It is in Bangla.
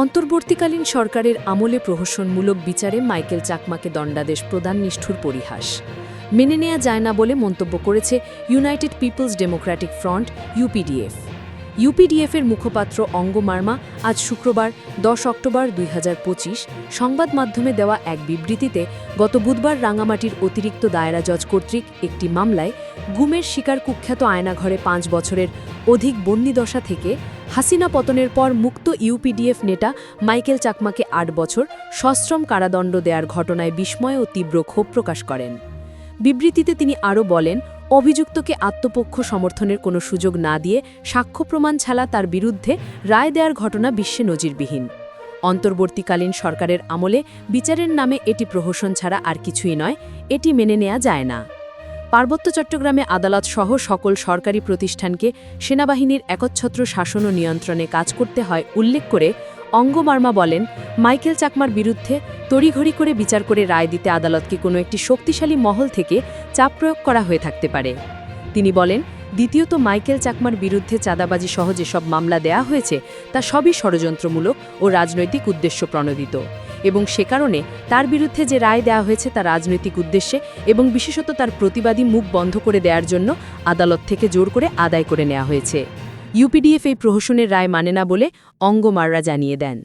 অন্তর্বর্তীকালীন সরকারের আমলে প্রহসনমূলক বিচারে মাইকেল চাকমাকে দণ্ডাদেশ প্রদান নিষ্ঠুর পরিহাস। মেনে নেওয়া যায় না বলে মন্তব্য করেছে United People's Democratic Front, UPDF. ইউপিডিএফের মুখপাত্র অঙ্গ মার্মা আজ শুক্রবার, দশ অক্টোবর দুই হাজার পঁচিশ, সংবাদ মাধ্যমে দেওয়া এক বিবৃতিতে গত বুধবার রাঙামাটির অতিরিক্ত দায়রা জজ কর্তৃক একটি মামলায় গুমের শিকার কুখ্যাত আয়নাঘরে পাঁচ বছরের অধিক বন্দিদশা থেকে হাসিনা পতনের পর মুক্ত ইউপিডিএফ নেতা মাইকেল চাকমাকে আট বছর সশ্রম কারাদণ্ড দেওয়ার ঘটনায় বিস্ময় ও তীব্র ক্ষোভ প্রকাশ করেন। বিবৃতিতে তিনি আরও বলেন অভিযুক্তকে আত্মপক্ষ সমর্থনের কোনো সুযোগ না দিয়ে সাক্ষ্য প্রমাণ ছাড়া তার বিরুদ্ধে রায় দেওয়ার ঘটনা বিশ্বে নজিরবিহীন। অন্তর্বর্তীকালীন সরকারের আমলে বিচারের নামে এটি প্রহসন ছাড়া আর কিছুই নয়, এটি মেনে নেওয়া যায় না। পার্বত্য চট্টগ্রামে আদালত সহ সকল সরকারি প্রতিষ্ঠানকে সেনাবাহিনীর একচ্ছত্র শাসন ও নিয়ন্ত্রণে কাজ করতে হয় উল্লেখ করে অঙ্গমার্মা বলেন, মাইকেল চাকমার বিরুদ্ধে তড়িঘড়ি করে বিচার করে রায় দিতে আদালতকে কোনো একটি শক্তিশালী মহল থেকে চাপ প্রয়োগ করা হয়ে থাকতে পারে। তিনি বলেন, দ্বিতীয়ত মাইকেল চাকমার বিরুদ্ধে চাঁদাবাজি সহ যেসব মামলা দেয়া হয়েছে, তা সবই ষড়যন্ত্রমূলক ও রাজনৈতিক উদ্দেশ্য প্রণোদিত। এবং সে কারণে তার বিরুদ্ধে যে রায় দেওয়া হয়েছে তা রাজনৈতিক উদ্দেশ্যে এবং বিশেষত তার প্রতিবাদী মুখ বন্ধ করে দেওয়ার জন্য আদালত থেকে জোর করে আদায় করে নেওয়া হয়েছে। ইউপিডিএফ এই প্রহসনের রায় মানে না বলে অঙ্গমাররা জানিয়ে দেন।